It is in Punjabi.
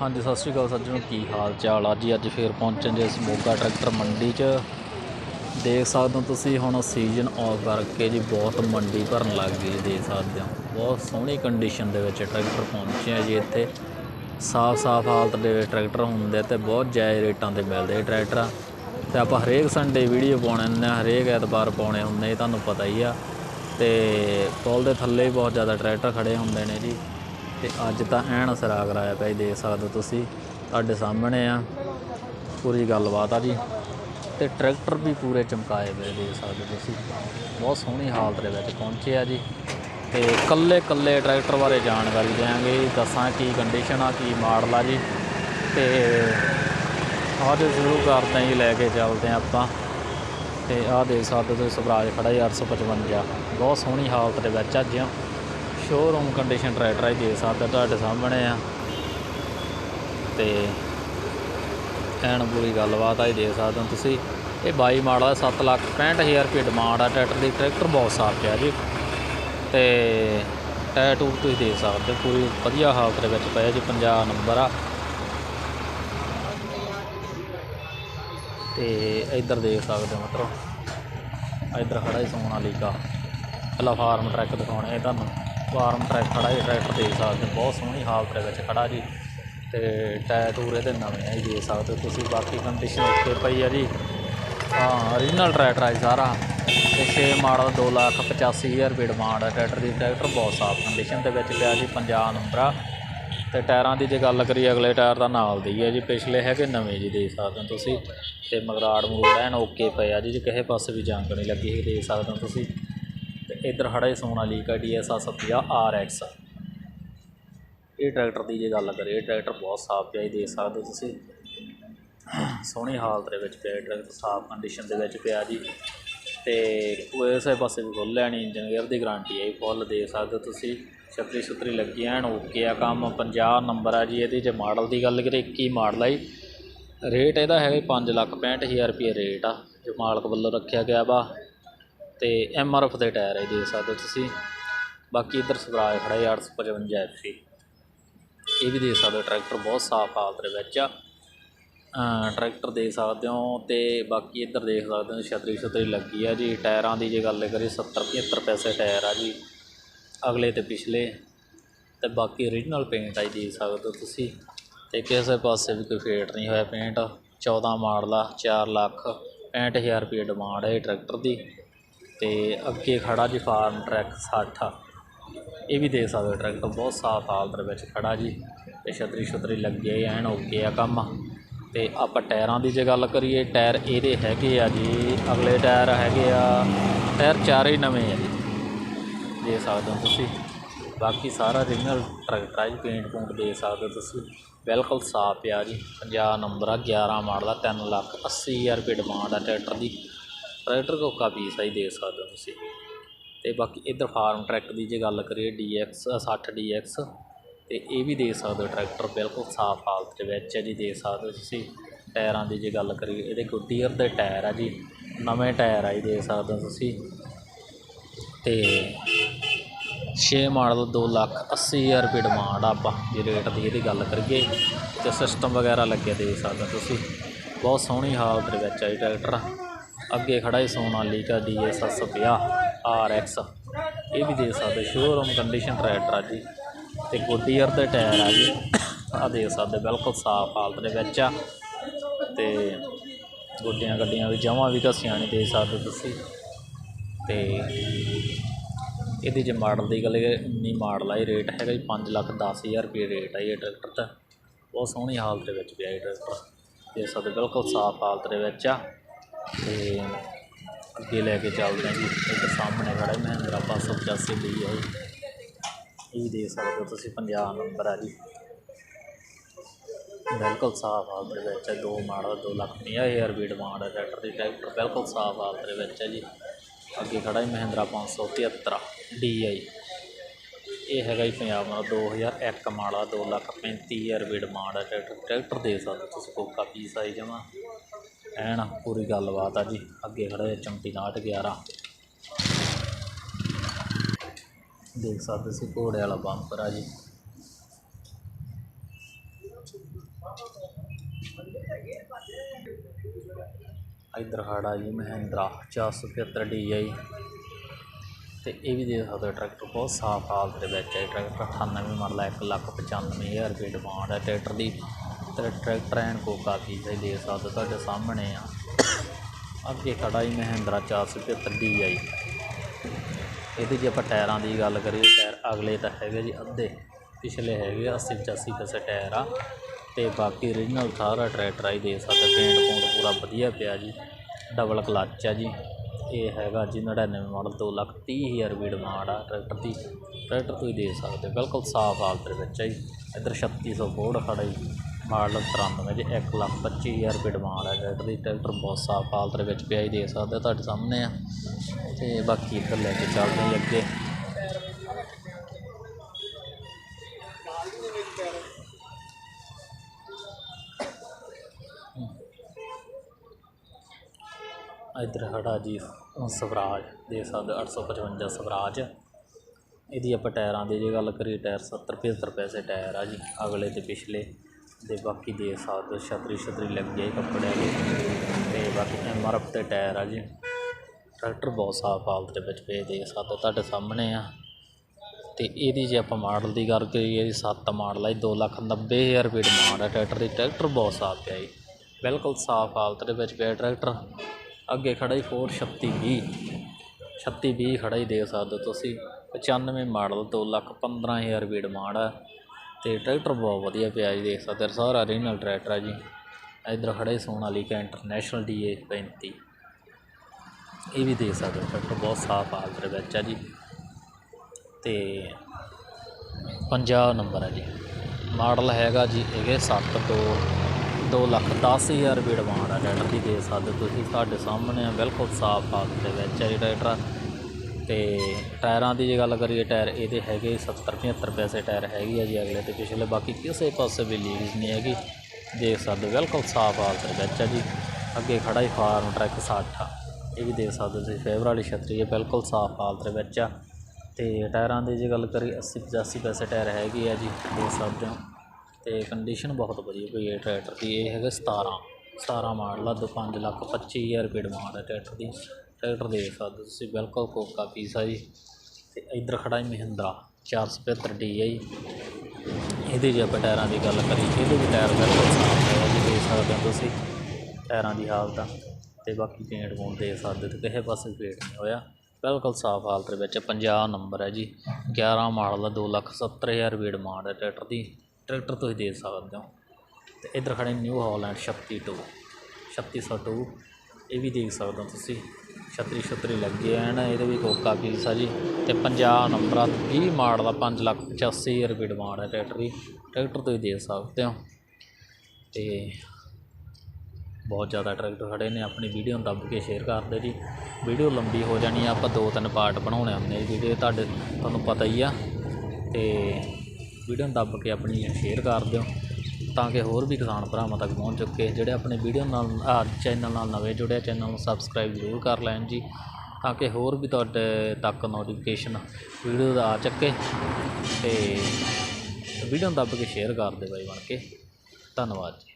ਹਾਂਜੀ, ਸਤਿ ਸ਼੍ਰੀ ਅਕਾਲ ਸੱਜਣੋ, ਕੀ ਹਾਲ ਚਾਲ? ਆ ਜੀ ਅੱਜ ਫੇਰ ਪਹੁੰਚੇ ਜੇ ਇਸ ਮੋਗਾ ਟਰੈਕਟਰ ਮੰਡੀ 'ਚ। ਦੇਖ ਸਕਦੇ ਹੋ ਤੁਸੀਂ ਹੁਣ ਸੀਜ਼ਨ ਆਫ ਕਰਕੇ ਜੀ ਬਹੁਤ ਮੰਡੀ ਭਰਨ ਲੱਗ ਗਈ ਜੀ ਦੇਖ ਸਕਦੇ ਹੋ। ਬਹੁਤ ਸੋਹਣੀ ਕੰਡੀਸ਼ਨ ਦੇ ਵਿੱਚ ਟਰੈਕਟਰ ਪਹੁੰਚੇ ਆ ਜੀ ਇੱਥੇ। ਸਾਫ਼-ਸਾਫ਼ ਹਾਲਤ ਦੇ ਵਿੱਚ ਟਰੈਕਟਰ ਹੁੰਦੇ ਤੇ ਬਹੁਤ ਜਾਇਜ਼ ਰੇਟਾਂ ਤੇ ਮਿਲਦੇ ਟਰੈਕਟਰ। ਤੇ ਆਪਾਂ ਹਰੇਕ ਸੰਡੇ ਵੀਡੀਓ ਪਾਉਣੇ ਹੁੰਦੇ ਆ, ਹਰੇਕ ਐਤਵਾਰ ਪਾਉਣੇ ਹੁੰਦੇ ਤੁਹਾਨੂੰ ਪਤਾ ਹੀ ਆ। ਤੇ ਪੁਲ ਦੇ ਥੱਲੇ ਵੀ ਬਹੁਤ ਜ਼ਿਆਦਾ ਟਰੈਕਟਰ ਖੜੇ ਹੁੰਦੇ ਨੇ ਜੀ। ਤੇ ਅੱਜ ਤਾਂ ਐਨ ਸਰਾ ਕਰਾਇਆ ਪਿਆ ਜੀ, ਦੇਖ ਸਕਦੇ ਹੋ ਤੁਸੀਂ, ਤੁਹਾਡੇ ਸਾਹਮਣੇ ਆ। ਪੂਰੀ ਗੱਲਬਾਤ ਆ ਜੀ। ਤੇ ਟਰੈਕਟਰ ਵੀ ਪੂਰੇ ਚਮਕਾਏ ਪਏ, ਦੇਖ ਸਕਦੇ ਹੋ ਤੁਸੀਂ। ਬਹੁਤ ਸੋਹਣੀ ਹਾਲਤ ਦੇ ਵਿੱਚ ਪਹੁੰਚੇ ਆ ਜੀ। ਤੇ ਕੱਲੇ ਕੱਲੇ ਟਰੈਕਟਰ ਬਾਰੇ ਜਾਣਕਾਰੀ ਦਿਆਂਗੇ ਦੱਸਾਂ ਕੀ ਕੰਡੀਸ਼ਨ ਆ, ਕੀ ਮਾਡਲ ਆ ਜੀ। ਤੇ ਆਹ ਤੇ ਸ਼ੁਰੂ ਕਰਦੇ ਹਾਂ ਜੀ, ਲੈ ਕੇ ਚੱਲਦੇ ਹਾਂ ਆਪਾਂ। ਤੇ ਆਹ ਦੇਖ ਸਕਦੇ ਹੋ ਤੁਸੀਂ, ਸਵਰਾਜ ਖੜਾ ਜੀ 855 ਬਹੁਤ ਸੋਹਣੀ ਹਾਲਤ ਦੇ ਵਿੱਚ ਅੱਜ ਸ਼ੋਰੂਮ ਕੰਡੀਸ਼ਨ ਟਰੈਕਟਰ ਹੀ ਦੇ ਸਕਦੇ ਹੋ, ਤੁਹਾਡੇ ਸਾਹਮਣੇ ਆ। ਤੇ ਐਨ ਪੂਰੀ ਗੱਲਬਾਤ ਆ ਜੀ ਦੇਖ ਸਕਦੇ ਹੋ ਤੁਸੀਂ। ਇਹ 22 ਮਾਡਲ ਹੈ 7 ਲੱਖ 65000 ਰੁਪਏ ਡਿਮਾਂਡ ਆ ਟਰੈਕਟਰ ਦੀ ਟਰੈਕਟਰ ਬਹੁਤ ਸਾਫ਼ ਆ ਜੀ। ਤੇ ਟਾਇਰ ਟੂਰ ਤੁਸੀਂ ਦੇਖ ਸਕਦੇ ਹੋ ਪੂਰੀ ਵਧੀਆ ਹਾਲਤ ਦੇ ਵਿੱਚ ਪਿਆ ਜੀ 50 ਨੰਬਰ ਆ। ਤੇ ਇੱਧਰ ਦੇਖ ਸਕਦੇ ਹੋ ਮਤਲਬ ਇੱਧਰ ਖੜਾ ਹੀ ਸੋਨਾਲੀਕਾ। ਪਹਿਲਾ ਫਾਰਮ ਟਰੈਕ ਦਿਖਾਉਣੇ ਹੈ ਤੁਹਾਨੂੰ। ਫਾਰਮ ਟਰੈਕ ਖੜਾ ਜੀ, ਟਰੈਕਟਰ ਦੇਖ ਸਕਦੇ ਹੋ, ਬਹੁਤ ਸੋਹਣੀ ਹਾਲਤ ਦੇ ਵਿੱਚ ਖੜਾ ਜੀ। ਤੇ ਟਾਇਰ ਟੂਰ ਇਹਦੇ ਨਵੇਂ ਆ ਜੀ, ਦੇਖ ਸਕਦੇ ਹੋ ਤੁਸੀਂ, ਬਾਕੀ ਕੰਡੀਸ਼ਨ ਓਕੇ ਪਈ ਆ ਜੀ। ਹਾਂ ਓਰੀਜਨਲ ਟਰੈਕਟਰ ਆ ਜੀ ਸਾਰਾ। ਤੇ 6 ਮਾਡਲ 2 ਲੱਖ 85000 ਰੁਪਏ ਡਿਮਾਂਡ ਆ ਟਰੈਕਟਰ ਦੀ। ਟਰੈਕਟਰ ਬਹੁਤ ਸਾਫ਼ ਕੰਡੀਸ਼ਨ ਦੇ ਵਿੱਚ ਪਿਆ ਜੀ 50 ਨੰਬਰ ਆ। ਤੇ ਟਾਇਰਾਂ ਦੀ ਜੇ ਗੱਲ ਕਰੀਏ, ਅਗਲੇ ਟਾਇਰ ਦਾ ਨਾਲ ਦੀ ਹੈ ਜੀ, ਪਿਛਲੇ ਹੈਗੇ ਨਵੇਂ ਜੀ, ਦੇਖ ਸਕਦੇ ਹੋ ਤੁਸੀਂ। ਤੇ ਮਗਰਾੜ ਮਗਰੂੜ ਐਨ ਓਕੇ ਪਏ ਆ ਜੀ, ਜੇ ਕਿਸੇ ਪਾਸੇ ਵੀ ਜੰਗ ਨਹੀਂ ਲੱਗੀ ਹੈਗੀ ਦੇਖ ਸਕਦੇ ਹੋ ਤੁਸੀਂ। ਤੇ ਇੱਧਰ ਖੜਾ ਹੀ ਸੋਨਾਲੀਕਾ ਡੀਐਸ 750 ਆਰਐਕਸ ਇਹ ਟਰੈਕਟਰ ਦੀ ਜੇ ਗੱਲ ਕਰੀਏ, ਇਹ ਟਰੈਕਟਰ ਬਹੁਤ ਸਾਫ਼ ਪਿਆ ਜੀ ਦੇਖ ਸਕਦੇ ਹੋ ਤੁਸੀਂ। ਸੋਹਣੀ ਹਾਲਤ ਦੇ ਵਿੱਚ ਪਿਆ ਟਰੈਕਟਰ ਸਾਫ਼ ਕੰਡੀਸ਼ਨ ਦੇ ਵਿੱਚ ਪਿਆ ਜੀ। ਤੇ ਕੋਈ ਇਸੇ ਪਾਸੇ ਵੀ ਖੁੱਲ੍ਹ ਲੈਣੀ ਇੰਜਨ ਗੇਅਰ ਦੀ ਗਾਰੰਟੀ ਹੈ ਜੀ ਫੁੱਲ ਦੇ ਸਕਦੇ ਹੋ ਤੁਸੀਂ। ਛਤਰੀ ਛੁਤਰੀ ਲੱਗੀ ਐਨ ਓਕੇ ਆ ਕੰਮ 50 ਨੰਬਰ ਆ ਜੀ। ਇਹਦੀ ਜੇ ਮਾਡਲ ਦੀ ਗੱਲ ਕਰੀਏ 21 ਮਾਡਲ ਆ ਜੀ। ਰੇਟ ਇਹਦਾ ਹੈਗਾ ਜੀ ਪੰਜ ਲੱਖ ਪੈਂਹਠ ਹਜ਼ਾਰ ਰੁਪਏ ਰੇਟ ਆ, ਜੋ ਮਾਲਕ ਵੱਲੋਂ ਰੱਖਿਆ ਗਿਆ ਵਾ। ਤੇ ਐਮ ਆਰ ਐਫ ਦੇ ਟਾਇਰ ਹੈ ਦੇਖ ਸਕਦੇ ਹੋ ਤੁਸੀਂ ਬਾਕੀ ਇੱਧਰ ਸਵਰਾਜ ਖੜਾ ਹੈ 855 ਐਫ ਇਹ ਵੀ ਦੇਖ ਸਕਦੇ ਹੋ, ਟਰੈਕਟਰ ਬਹੁਤ ਸਾਫ਼ ਹਾਲਤ ਦੇ ਵਿੱਚ ਆ। ਟਰੈਕਟਰ ਦੇਖ ਸਕਦੇ ਹੋ ਤੇ ਬਾਕੀ ਇੱਧਰ ਦੇਖ ਸਕਦੇ ਹੋ, ਛਤਰੀ ਛਤਰੀ ਲੱਗੀ ਆ ਜੀ। ਟਾਇਰਾਂ ਦੀ ਜੇ ਗੱਲ ਕਰੀਏ 70 75 ਪੈਸੇ ਟਾਇਰ ਆ ਜੀ, ਅਗਲੇ ਤੇ ਪਿਛਲੇ। ਤੇ ਬਾਕੀ ਓਰੀਜਨਲ ਪੇਂਟ ਆ ਜੀ, ਦੇਖ ਸਕਦੇ ਹੋ ਤੁਸੀਂ। ਤੇ ਕਿਸੇ ਪਾਸੇ ਵੀ ਕੋਈ ਫੇਟ ਨਹੀਂ ਹੋਇਆ ਪੇਂਟ 14 ਮਾਡਲ ਆ 4 ਲੱਖ 65000 ਰੁਪਏ ਡਿਮਾਂਡ ਹੈ ਇਹ ਟਰੈਕਟਰ ਦੀ। ਤੇ ਅੱਗੇ ਖੜਾ ਜੀ ਫਾਰਮ ਟਰੈਕ 60 ਇਹ ਵੀ ਦੇਖ ਸਕਦੇ ਹੋ ਟਰੈਕਟਰ ਬਹੁਤ ਸਾਫ਼ ਹਾਲਤ ਵਿੱਚ ਖੜਾ ਜੀ। ਤੇ ਛਤਰੀ ਛਤਰੀ ਲੱਗੀ ਹੈ ਐਨ ਓਕੇ ਆ ਕੰਮ। ਤੇ ਆਪਾਂ ਟਾਇਰਾਂ ਦੀ ਜੇ ਗੱਲ ਕਰੀਏ, ਟਾਇਰ ਇਹਦੇ ਹੈਗੇ ਆ ਜੀ। ਅਗਲੇ ਟਾਇਰ ਹੈਗੇ ਆ, ਟਾਇਰ ਚਾਰੇ ਨਵੇਂ ਆ ਜੀ। ਦੇਖ ਸਕਦੇ ਹੋ ਤੁਸੀਂ। ਬਾਕੀ ਸਾਰਾ ਓਰੀਜਨਲ ਟਰੈਕਟਰ ਆ ਜੀ ਪੇਂਟ ਪੂੰਟ ਦੇ ਸਕਦੇ ਹੋ ਤੁਸੀਂ। ਬਿਲਕੁਲ ਸਾਫ਼ ਆ ਜੀ। 50 ਨੰਬਰ ਆ 11 ਮਾਡਲ ਆ 3 ਲੱਖ 80 ਹਜ਼ਾਰ ਰੁਪਏ ਡਿਮਾਂਡ ਆ ਟਰੈਕਟਰ ਦੀ। ਟਰੈਕਟਰ ਕੋ ਆ ਜੀ ਦੇ ਸਕਦੇ ਹੋ ਤੁਸੀਂ। ਤੇ ਬਾਕੀ ਇੱਧਰ ਫਾਰਮ ਟਰੈਕ ਦੀ ਜੇ ਗੱਲ ਕਰੀਏ DX 60 DX ਤੇ ਇਹ ਵੀ ਦੇ ਸਕਦੇ ਹੋ ਟਰੈਕਟਰ ਬਿਲਕੁਲ ਸਾਫ਼ ਹਾਲਤ ਦੇ ਵਿੱਚ ਹੈ ਜੀ ਦੇਖ ਸਕਦੇ ਹੋ ਤੁਸੀਂ। ਟਾਇਰਾਂ ਦੀ ਜੇ ਗੱਲ ਕਰੀਏ, ਇਹਦੇ ਗੁੱਡੀਅਰ ਦੇ ਟਾਇਰ ਆ ਜੀ, ਨਵੇਂ ਟਾਇਰ ਆ ਜੀ, ਦੇ ਸਕਦੇ ਹੋ ਤੁਸੀਂ। ਤੇ 6 ਮਾਡਲ 2 ਲੱਖ 80 ਹਜ਼ਾਰ ਰੁਪਏ ਡਿਮਾਂਡ ਆਪਾਂ, ਜੇ ਰੇਟ ਦੀ ਇਹਦੀ ਗੱਲ ਕਰੀਏ, ਤੇ ਸਿਸਟਮ ਵਗੈਰਾ ਲੱਗਿਆ ਦੇ ਸਕਦੇ ਹੋ ਤੁਸੀਂ। ਬਹੁਤ ਸੋਹਣੀ ਹਾਲਤ ਦੇ ਵਿੱਚ ਆ ਜੀ ਟਰੈਕਟਰ। ਅੱਗੇ ਖੜਾ ਹੀ ਸੋਨਾਲੀਕਾ ਡੀਏ 750 ਆਰਐਕਸ ਇਹ ਵੀ ਦੇ ਸਕਦੇ ਸ਼ੋਰੂਮ ਕੰਡੀਸ਼ਨ ਟਰੈਕਟਰ ਆ ਜੀ। ਤੇ ਗੁੱਡੀਅਰ ਦੇ ਟਾਇਰ ਆ ਜੀ। ਆ ਦੇਖ ਸਕਦੇ, ਬਿਲਕੁਲ ਸਾਫ਼ ਹਾਲਤ ਦੇ ਵਿੱਚ ਆ। ਤੇ ਗੁੱਡੀਆਂ ਗੱਡੀਆਂ ਵੀ ਜਮਾਂ ਵੀ ਘਸੀਆਂ ਨਹੀਂ ਦੇ ਸਕਦੇ ਤੁਸੀਂ। ਤੇ ਇਹਦੇ ਜੇ ਮਾਡਲ ਦੀ ਗੱਲ ਕਰੀਏ 19 ਮਾਡਲ ਆ, ਇਹ ਰੇਟ ਹੈਗਾ ਜੀ 5 ਲੱਖ 10 ਹਜ਼ਾਰ ਰੁਪਏ ਰੇਟ ਆ ਇਹ ਟਰੈਕਟਰ ਦਾ। ਬਹੁਤ ਸੋਹਣੀ ਹਾਲਤ ਦੇ ਵਿੱਚ ਪਿਆ ਇਹ ਟਰੈਕਟਰ ਦੇਖ ਸਕਦੇ, ਬਿਲਕੁਲ ਸਾਫ਼ ਹਾਲਤ ਦੇ ਵਿੱਚ ਆ। ਤੇ ਅੱਗੇ ਲੈ ਕੇ ਚੱਲਦੇ ਹਾਂ ਜੀ। ਇੱਕ ਸਾਹਮਣੇ ਖੜਾ ਮਹਿੰਦਰਾ 585 ਲਈ ਹੈ। ਇਹ ਵੀ ਦੇਖ ਸਕਦੇ ਹੋ ਤੁਸੀਂ 50 ਨੰਬਰ ਆ ਜੀ। ਬਿਲਕੁਲ ਸਾਫ਼ ਹਾਲਤ ਦੇ ਵਿੱਚ ਹੈ, ਦੋ ਮਾਡਲ ਦੋ ਲੱਖ ਪੰਜਾਹ ਹਜ਼ਾਰ ਰੁਪਏ ਡਿਮਾਂਡ ਹੈ ਟਰੈਕਟਰ ਦੀ ਟਰੈਕਟਰ ਬਿਲਕੁਲ ਸਾਫ਼ ਹਾਲਤ ਦੇ ਵਿੱਚ ਹੈ ਜੀ। ਅੱਗੇ ਖੜਾ ਹੈ ਮਹਿੰਦਰਾ 573 DI ਇਹ ਹੈਗਾ ਜੀ ਪੰਜਾਬ ਦਾ 2001 ਮਾਡਲ ਦੋ ਲੱਖ ਪੈਂਤੀ ਹਜ਼ਾਰ ਰੁਪਏ ਡਿਮਾਂਡ ਹੈ। ਟਰੈਕਟਰ ਟਰੈਕਟਰ ਦੇ ਸਕਦੇ ਹੋ ਤੁਸੀਂ ਕੋਕਾ ਪੀਸ ਆਈ ਜਮਾ ਐਨ ਪੂਰੀ ਗੱਲਬਾਤ ਆ ਜੀ। ਅੱਗੇ ਖੜਾ ਹੈ 3411 ਦੇਖ ਸਕਦੇ ਸੀ ਘੋੜੇ ਵਾਲਾ ਬੰਪਰ ਆ ਜੀ। ਇੱਧਰ ਖੜਾ ਜੀ ਮਹਿੰਦਰਾ 475 DI ਤੇ ਇਹ ਵੀ ਦੇਖ ਸਕਦੇ ਹੋ, ਟਰੈਕਟਰ ਬਹੁਤ ਸਾਫ਼ ਹਾਲਤ ਦੇ ਵਿੱਚ ਹੈ ਟਰੈਕਟਰ 98 ਮਾਡਲ ਹੈ 1 ਲੱਖ 95 ਹਜ਼ਾਰ ਰੁਪਏ ਡਿਮਾਂਡ ਹੈ ਟਰੈਕਟਰ ਦੀ ਟਰੈਕਟਰ ਐਨ ਕੋਕਾ ਕਾਫੀ ਸਹੀ ਦੇਖ ਸਕਦੇ ਤੁਹਾਡੇ ਸਾਹਮਣੇ ਆ। ਅੱਗੇ ਖੜਾ ਜੀ ਮਹਿੰਦਰਾ 475 DI ਇਹਦੇ ਜੇ ਆਪਾਂ ਟਾਇਰਾਂ ਦੀ ਗੱਲ ਕਰੀਏ ਟਾਇਰ ਅਗਲੇ ਤਾਂ ਹੈਗੇ ਜੀ ਅੱਧੇ ਪਿਛਲੇ ਹੈਗੇ 80 85 ਪੈਸੇ ਟਾਇਰ ਆ। ਤੇ ਬਾਕੀ ਓਰੀਜਨਲ ਸਾਰਾ ਟਰੈਕਟਰ ਆ ਹੀ ਦੇ ਸਕਦੇ ਪੇਂਟ ਪੂੰਟ ਪੂਰਾ ਵਧੀਆ ਪਿਆ ਜੀ। ਡਬਲ ਕਲੱਚ ਆ ਜੀ। ਇਹ ਹੈਗਾ ਜੀ 99 ਮਾਡਲ 2 ਲੱਖ 30 ਹਜ਼ਾਰ ਰੁਪਏ ਡਿਮਾਂਡ ਆ ਟਰੈਕਟਰ ਦੀ। ਟਰੈਕਟਰ ਤੁਸੀਂ ਦੇ ਸਕਦੇ ਹੋ, ਬਿਲਕੁਲ ਸਾਫ਼ ਹਾਲਤ ਦੇ ਵਿੱਚ ਹੈ ਜੀ। ਇੱਧਰ 3600 ਬੋਰਡ ਖੜਾ ਜੀ। ਮਾਡਲ 93 ਜੀ 1 ਲੱਖ 25 ਹਜ਼ਾਰ ਰੁਪਏ ਡਿਮਾਂਡ ਹੈ ਟਰੈਕਟਰ ਦੀ ਟਰੈਕਟਰ ਬਹੁਤ ਸਾਫ਼ ਹਾਲਤ ਦੇ ਵਿੱਚ ਪਿਆ ਹੀ ਦੇਖ ਸਕਦੇ ਤੁਹਾਡੇ ਸਾਹਮਣੇ ਆ। ਤੇ ਬਾਕੀ ਇੱਧਰ ਲੈ ਕੇ ਚੱਲਦੇ ਹਾਂ ਅੱਗੇ। ਇੱਧਰ ਖੜਾ ਜੀ ਸਵਰਾਜ, ਦੇਖ ਸਕਦੇ ਹੋ 855 ਸਵਰਾਜ। ਇਹਦੀ ਆਪਾਂ ਟਾਇਰਾਂ ਦੀ ਜੇ ਗੱਲ ਕਰੀਏ, ਟਾਇਰ 70 75 ਪੈਸੇ ਟਾਇਰ ਆ ਜੀ, ਅਗਲੇ ਤੇ ਪਿਛਲੇ। ਅਤੇ ਬਾਕੀ ਦੇਖ ਸਕਦੇ ਹੋ ਛਤਰੀ ਛਤਰੀ ਲੱਗੀ ਹੈ ਕੱਪੜੇ ਵਾਲੀ ਤੇ ਬਾਕੀ ਐਮ ਆਰ ਐਫ ਤੇ ਟਾਇਰ ਆ ਜੀ। ਟਰੈਕਟਰ ਬਹੁਤ ਸਾਫ਼ ਹਾਲਤ ਦੇ ਵਿੱਚ ਪਏ ਦੇਖ ਸਕਦੇ ਹੋ, ਤੁਹਾਡੇ ਸਾਹਮਣੇ ਆ। ਅਤੇ ਇਹਦੀ ਜੇ ਆਪਾਂ ਮਾਡਲ ਦੀ ਗੱਲ ਕਰੀਏ ਇਹਦੀ ਸੱਤ ਮਾਡਲ ਆ ਜੀ ਦੋ ਲੱਖ ਨੱਬੇ ਹਜ਼ਾਰ ਰੁਪਏ ਡਿਮਾਂਡ ਹੈ ਟਰੈਕਟਰ ਦੀ। ਟਰੈਕਟਰ ਬਹੁਤ ਸਾਫ਼ ਪਿਆ ਜੀ। ਬਿਲਕੁਲ ਸਾਫ਼ ਹਾਲਤ ਦੇ ਵਿੱਚ ਪਿਆ ਟਰੈਕਟਰ। ਅੱਗੇ ਖੜਾ ਜੀ ਫੋਰ ਛੱਤੀ ਵੀਹ। ਛੱਤੀ ਵੀਹ ਖੜਾ ਹੀ ਦੇਖ ਸਕਦੇ ਹੋ ਤੁਸੀਂ। 95 ਮਾਡਲ ਦੋ ਲੱਖ 15 ਹਜ਼ਾਰ ਰੁਪਏ ਡਿਮਾਂਡ ਹੈ ਤੇ ਟਰੈਕਟਰ ਬਹੁਤ ਵਧੀਆ ਪਿਆ ਜੀ, ਦੇਖ ਸਕਦੇ ਹੋ, ਸਾਰਾ ਓਰੀਜਨਲ ਟਰੈਕਟਰ ਹੈ ਜੀ। ਇੱਧਰ ਖੜਾ ਹੀ ਸੋਨਾਲੀਕਾ ਇੰਟਰਨੈਸ਼ਨਲ ਡੀ ਏ 35 ਇਹ ਵੀ ਦੇਖ ਸਕਦੇ ਹੋ, ਟਰੈਕਟਰ ਬਹੁਤ ਸਾਫ਼ ਹਾਲਤ ਦੇ ਵਿੱਚ ਹੈ ਜੀ। ਤੇ 50 ਨੰਬਰ ਹੈ ਜੀ। ਮਾਡਲ ਹੈਗਾ ਜੀ ਹੈਗੇ 7 ਤੋਂ 2 ਲੱਖ 10 ਹਜ਼ਾਰ ਰੁਪਏ ਡਿਮਾਂਡ ਆ, ਟਰੈਕਟਰ ਦੀ ਦੇ ਸਕਦੇ ਹੋ ਤੁਸੀਂ। ਸਾਡੇ ਸਾਹਮਣੇ ਆ, ਬਿਲਕੁਲ ਸਾਫ਼ ਹਾਲਤ ਦੇ ਵਿੱਚ ਹੈ ਜੀ ਟਰੈਕਟਰ। ਤੇ ਟਾਇਰਾਂ ਦੀ ਜੇ ਗੱਲ ਕਰੀਏ, ਟਾਇਰ ਇਹਦੇ ਹੈਗੇ 70 75 ਪੈਸੇ ਟਾਇਰ ਹੈਗੀ ਆ ਜੀ ਅਗਲੇ ਤੇ ਪਿਛਲੇ, ਬਾਕੀ ਕਿਸੇ ਪਾਸੇ ਵੀ ਲੀਕੇਜ ਨਹੀਂ ਹੈਗੀ। ਦੇਖ ਸਕਦੇ ਹੋ, ਬਿਲਕੁਲ ਸਾਫ਼ ਹਾਲਤ ਦੇ ਵਿੱਚ ਆ ਜੀ। ਅੱਗੇ ਖੜਾ ਹੀ ਫਾਰਮ ਟਰੈਕ 60 ਇਹ ਵੀ ਦੇਖ ਸਕਦੇ ਹੋ ਤੁਸੀਂ, ਫੇਵਰ ਵਾਲੀ ਛਤਰੀ ਹੈ ਬਿਲਕੁਲ ਸਾਫ਼ ਹਾਲਤ ਦੇ ਵਿੱਚ ਆ। ਤੇ ਟਾਇਰਾਂ ਦੀ ਜੇ ਗੱਲ ਕਰੀਏ 80 85 ਪੈਸੇ ਟਾਇਰ ਹੈਗੇ ਆ ਜੀ, ਦੇਖ ਸਕਦੇ ਹੋ। ਤੇ ਕੰਡੀਸ਼ਨ ਬਹੁਤ ਵਧੀਆ ਪਈ ਹੈ ਟਰੈਕਟਰ ਦੀ, ਇਹ ਹੈਗਾ 17 17 ਮਾਡਲ ਆ, ਦੋ ਪੰਜ ਲੱਖ 25 ਹਜ਼ਾਰ ਰੁਪਏ ਡਿਮਾਂਡ ਹੈ ਟਰੈਕਟਰ ਦੀ। ਟਰੈਕਟਰ ਦੇਖ ਸਕਦੇ ਹੋ ਤੁਸੀਂ ਬਿਲਕੁਲ ਕੋਕਾ ਪੀਸ ਆ ਜੀ। ਤੇ ਇੱਧਰ ਖੜਾ ਹੈ ਮਹਿੰਦਰਾ। 475 ਡੀ ਹੈ ਜੀ। ਇਹਦੇ ਜੇ ਆਪਾਂ ਟਾਇਰਾਂ ਦੀ ਗੱਲ ਕਰੀਏ, ਇਹਦੇ ਵੀ ਟਾਇਰ ਬਿਲਕੁਲ ਸਾਫ਼ ਹੈ ਜੀ ਦੇਖ ਸਕਦੇ ਹੋ ਤੁਸੀਂ ਟਾਇਰਾਂ ਦੀ ਹਾਲਤ ਆ। ਤੇ ਬਾਕੀ ਪੇਂਟ ਪੂੰਟ ਦੇਖ ਸਕਦੇ ਹੋ ਤੇ ਕਿਸੇ ਪਾਸੇ ਪੇਂਟ ਨਹੀਂ ਹੋਇਆ। ਬਿਲਕੁਲ ਸਾਫ਼ ਹਾਲਤ ਦੇ ਵਿੱਚ 50 ਨੰਬਰ ਹੈ ਜੀ। 11 ਮਾਡਲ ਦਾ 2 ਲੱਖ 70 ਹਜ਼ਾਰ ਰੁਪਏ ਡਿਮਾਂਡ ਹੈ ਟਰੈਕਟਰ ਦੀ। ਟਰੈਕਟਰ ਤੁਸੀਂ ਦੇ ਸਕਦੇ ਹੋ। ਤੇ ਇੱਧਰ ਖੜੇ ਨਿਊ ਹਾਲੈਂਡ 32 3602 ਇਹ ਵੀ ਦੇਖ ਸਕਦੇ ਹੋ ਤੁਸੀਂ। ਛਤਰੀ ਛਤਰੀ ਲੱਗੇ ਐਨ, ਇਹਦੇ ਵੀ ਕੋਕਾ ਪੀਸ ਆ ਜੀ। ਤੇ 50 ਨੰਬਰ ਆ 20 ਮਾਡਲ ਦਾ 5 ਲੱਖ 85 ਹਜ਼ਾਰ ਰੁਪਏ ਡਿਮਾਂਡ ਹੈ ਟਰੈਕਟਰ ਦੀ। ਟਰੈਕਟਰ ਤੁਸੀਂ ਦੇ ਸਕਦੇ ਹੋ। ਤੇ ਬਹੁਤ ਜ਼ਿਆਦਾ ਟਰੈਕਟਰ ਖੜੇ ਨੇ। ਆਪਣੀ ਵੀਡੀਓ ਨੂੰ ਦੱਬ ਕੇ ਸ਼ੇਅਰ ਕਰਦੇ ਜੀ। ਵੀਡੀਓ ਲੰਬੀ ਹੋ ਜਾਣੀ ਆ, ਆਪਾਂ ਦੋ ਤਿੰਨ ਪਾਰਟ ਬਣਾਉਣੇ ਹੁੰਦੇ ਜੀ ਵੀਡੀਓ। ਤੁਹਾਡੇ, ਤੁਹਾਨੂੰ ਪਤਾ ਹੀ ਆ। ਤੇ ਵੀਡੀਓ ਨੂੰ ਦੱਬ ਕੇ ਆਪਣੀ ਸ਼ੇਅਰ ਕਰ ਦਿਓ। ਤਾਂ ਕਿ ਹੋਰ ਵੀ ਕਿਸਾਨ ਭਰਾਵਾਂ ਤੱਕ ਪਹੁੰਚ ਚੁੱਕੇ। ਜਿਹੜੇ ਆਪਣੇ ਵੀਡੀਓ ਨਾਲ, ਆ ਚੈਨਲ ਨਾਲ ਨਵੇਂ ਜੁੜੇ ਚੈਨਲ ਨੂੰ ਸਬਸਕ੍ਰਾਈਬ ਜ਼ਰੂਰ ਕਰ ਲੈਣ ਜੀ, ਤਾਂ ਕਿ ਹੋਰ ਵੀ ਤੁਹਾਡੇ ਤੱਕ ਨੋਟੀਫਿਕੇਸ਼ਨ ਵੀਡੀਓ ਦਾ ਆ ਚੱਕੇ। ਤੇ ਵੀਡੀਓ ਨੂੰ ਦੱਬ ਕੇ ਸ਼ੇਅਰ ਕਰ ਦੇ ਬਾਈ ਬਣ ਕੇ। ਧੰਨਵਾਦ ਜੀ।